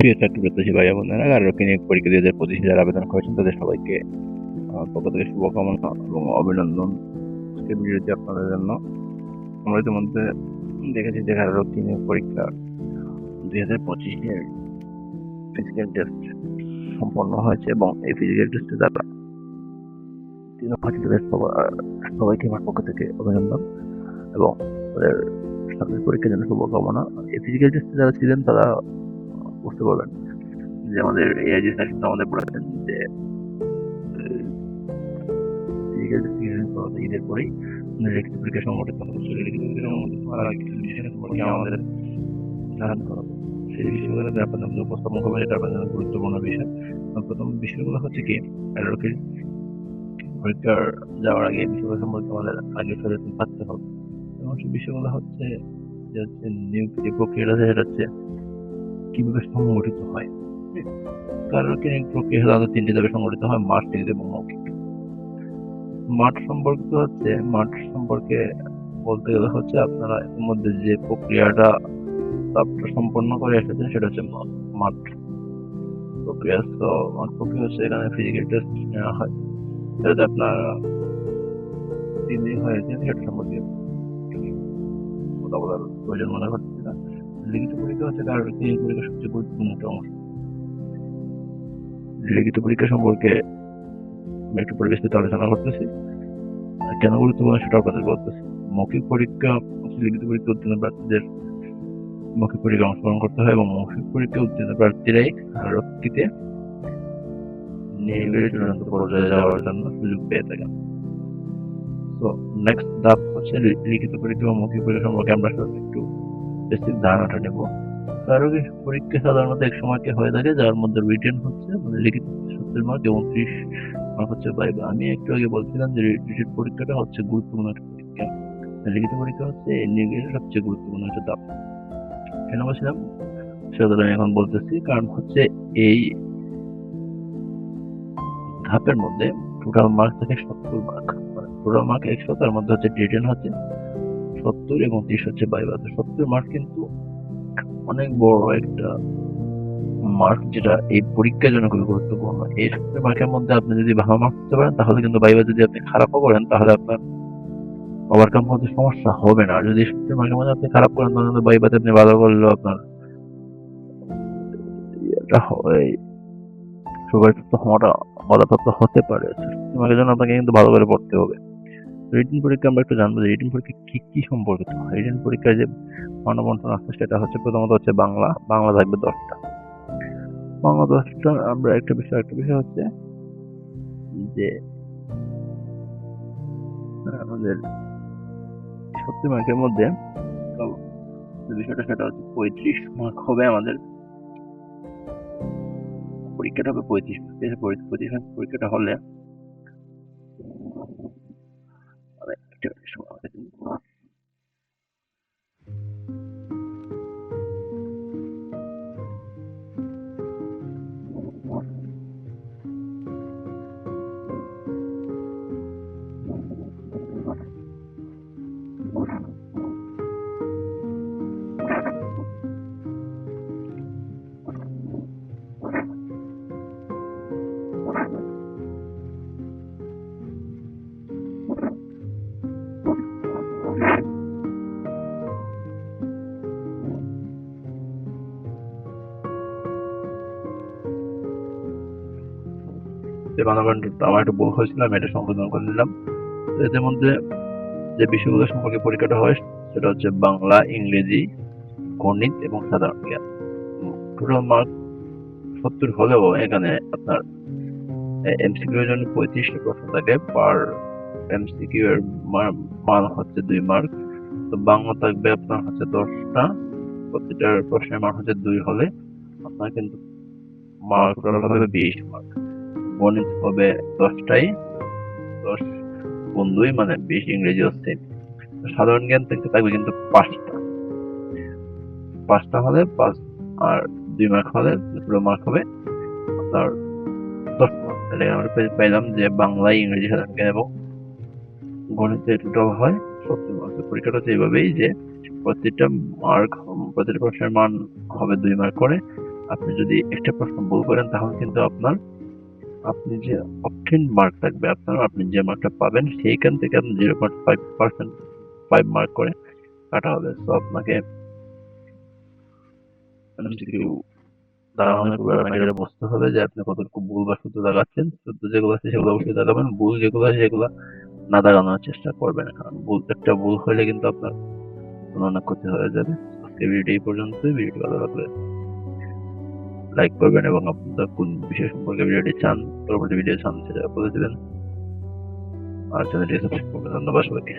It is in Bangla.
প্রিয় চাকরি প্রত্যাশী ভাই বোনেরা গারোকে নিয়োগ পরীক্ষা দুই হাজার যারা আবেদন করেছেন তাদের সবাইকে পক্ষ থেকে শুভকামনা এবং অভিনন্দন আজকের ভিডিওটি আপনাদের জন্য। আমরা ইতিমধ্যে দেখেছি যে গারোকে নিয়োগ পরীক্ষা দুই হাজার পঁচিশের ফিজিক্যাল টেস্ট সম্পন্ন হয়েছে এবং এই ফিজিক্যাল টেস্টে যারা সবার সবাইকে আমার পক্ষ থেকে অভিনন্দন এবং তাদের চাকরির পরীক্ষার জন্য শুভকামনা। এই ফিজিক্যাল টেস্টে যারা ছিলেন তারা বুঝতে পারবেন। যে আমাদের এআইজি স্যার কিন্তু আমাদের বলেছেন যে ঈদের পরেই পরীক্ষা সংগঠিত হবে সেই লিখিত সংগঠিত হওয়ার আগে কিছু বিষয় সম্পর্কে আমাদের জানাতে হবে। সেই বিষয়গুলো আপনাদের মধ্যে উপস্থাপন করবেন এটা আপনাদের জন্য গুরুত্বপূর্ণ বিষয়। প্রথম বিষয়গুলো হচ্ছে কি অ্যাডভোকেট পরীক্ষার যাওয়ার আগে বিষয়গুলো সম্পর্কে আমাদের আগে সচেতন থাকতে হবে। এবং সেই বিষয়গুলো হচ্ছে যে হচ্ছে নিয়োগ যে প্রক্রিয়াটা সেটা হচ্ছে কীভাবে সংগঠিত হয়? কারণ নিয়োগ প্রক্রিয়া সাধারণত তিনটি ধাপে সংগঠিত হয়, মাঠ লিখিত এবং মৌখিক। মাঠ সম্পর্কিত হচ্ছে, মাঠ সম্পর্কে বলতে গেলে হচ্ছে আপনারা এর মধ্যে যে প্রক্রিয়াটা আপনারা সম্পন্ন করে এসেছেন, সেটা হচ্ছে মাঠ প্রক্রিয়া। তো মাঠ প্রক্রিয়া হচ্ছে এখানে ফিজিক্যাল টেস্ট নেওয়া হয়। সেটাতে আপনার তিন দিন হয়েছে সেটা সম্পর্কে কথা বলার প্রয়োজন মনে হচ্ছে না। লিখিত পরীক্ষা হচ্ছে কারণ এই পরীক্ষা সবচেয়ে গুরুত্বপূর্ণ একটা অংশ। লিখিত পরীক্ষা সম্পর্কে একটু পরে বিস্তারিত আলোচনা করতেছি। কেন গুরুত্বপূর্ণ সেটা আপনাদের বলতেছি। মৌখিক পরীক্ষা লিখিত পরীক্ষা উত্তীর্ণ প্রার্থীদের মৌখিক পরীক্ষা অংশগ্রহণ করতে হয় এবং মৌখিক পরীক্ষা উত্তীর্ণ প্রার্থীরাই আরক্ষীতে নিয়োগের চূড়ান্ত পর্যায়ে যাওয়ার জন্য সুযোগ পেয়ে থাকেন তো নেক্সট ধাপ হচ্ছে লিখিত পরীক্ষা এবং মৌখিক পরীক্ষা সম্পর্কে আমরা একটু বেসিক ধারণাটা নেব। প্রায়োগিক পরীক্ষা সাধারণত এক সময়কে হয়ে থাকে, যার মধ্যে রিটেন হচ্ছে মানে লিখিত সত্তর মার্ক এবং ত্রিশ মার্ক হচ্ছে বাইবা আমি একটু আগে বলছিলাম যে রিটেন পরীক্ষাটা হচ্ছে গুরুত্বপূর্ণ একটা পরীক্ষা। লিখিত পরীক্ষা হচ্ছে সবচেয়ে গুরুত্বপূর্ণ একটা ধাপ। কেন বলছিলাম সেটা আমি এখন বলতেছি, কারণ হচ্ছে এই ধাপের মধ্যে টোটাল মার্ক থাকে সত্তর মার্ক টোটাল মার্ক একশো, তার মধ্যে হচ্ছে রিটেন হচ্ছে। সত্তর এবং ত্রিশ হচ্ছে বাইবা তো সত্তর মার্ক কিন্তু অনেক বড় একটা মার্ক যেটা এই পরীক্ষার জন্য খুবই গুরুত্বপূর্ণ। এই সত্তর মার্কের মধ্যে আপনি যদি ভালো মার্ক করতে পারেন, তাহলে কিন্তু বাইবা যদি আপনি খারাপও করেন, তাহলে আপনার ওভারকাম করতে সমস্যা হবে না। যদি সত্তর মার্কের মধ্যে আপনি খারাপ করেন, তাহলে কিন্তু বাইবাতে আপনি ভালো করলেও আপনার সুপারপ্রাপ্ত হওয়াটা বাধাপ্রাপ্ত হতে পারে। মার্কের জন্য আপনাকে কিন্তু ভালো করে পড়তে হবে। রিটেন পরীক্ষা আমরা একটু জানব যে রিটেন পরীক্ষা কি কি সম্পর্কিত রিটেন পরীক্ষায় যে মানবন্টন আছে সেটা হচ্ছে প্রথমত হচ্ছে বাংলা বাংলা থাকবে দশটা বাংলা দশটা আমরা একটা বিষয় একটা বিষয় হচ্ছে যে আমাদের সত্যি মার্কের মধ্যে বিষয়টা সেটা হচ্ছে পঁয়ত্রিশ মার্ক হবে আমাদের পরীক্ষাটা হবে পঁয়ত্রিশ পঁয়ত্রিশ মার্ক পরীক্ষাটা হলে যে মানবন্টনটা আমার একটু ভুল হয়েছিল, আমি এটা সংশোধন করে নিলাম। তো এদের মধ্যে যে বিষয়গুলো সম্পর্কে পরীক্ষাটা হয়, সেটা হচ্ছে বাংলা, ইংরেজি, গণিত এবং সাধারণ জ্ঞান। টোটাল মার্ক সত্তর হলেও এখানে আপনার এমসিকিউ এর জন্য পঁয়ত্রিশটা প্রশ্ন থাকে পার এমসিকিউ এর মান হচ্ছে দুই মার্ক তো বাংলা থাকবে আপনার হচ্ছে দশটা, প্রতিটার প্রশ্নের মান হচ্ছে দুই হলে, আপনার কিন্তু মার্ক হবে বিশ মার্ক গণিত হবে দশটাই দশ গুণ দুই মানে বিশ ইংরেজি হচ্ছে সাধারণ জ্ঞান থেকে থাকবে কিন্তু পাঁচটা। পাঁচটা হলে পাঁচ আর দুই মার্ক হলে পুরো মার্ক হবে। আপনার দশ মার্ক আমরা যে বাংলা ইংরেজি সাধারণ জ্ঞান এবং হয়। মার্ক পরীক্ষাটা এইভাবেই যে প্রতিটা মার্ক প্রতিটা প্রশ্নের মান হবে দুই মার্ক করে। আপনি যদি একটা প্রশ্ন ভুল করেন তাহলে কিন্তু আপনার আপনি যে অপটেন মার্ক থাকবে, আপনার, আপনি যে মার্কটা পাবেন, সেইখান থেকে আপনি zero point five percent five mark করে কাটা হবে। তো আপনাকে দাঁড়ানোর বুঝতে হবে যে আপনি কতটুকু ভুল বা শুদ্ধ দাগাচ্ছেন শুদ্ধ যেগুলো আছে সেগুলো অবশ্যই দাগাবেন ভুল যেগুলো আছে সেগুলো না দাগানোর চেষ্টা করবেন। কারণ ভুল, একটা ভুল হলে কিন্তু আপনার না ক্ষতি হয়ে যাবে। আজকে ভিডিও এই পর্যন্ত ভিডিওটি ভালো লাগলে লাইক করবেন এবং আপনারা কোন বিষয় সম্পর্কে ভিডিওটি চান, পরবর্তী ভিডিও চান, সেটা বলে দেবেন। আর চ্যানেলটি সাবস্ক্রাইব করবেন। ধন্যবাদ সবাইকে।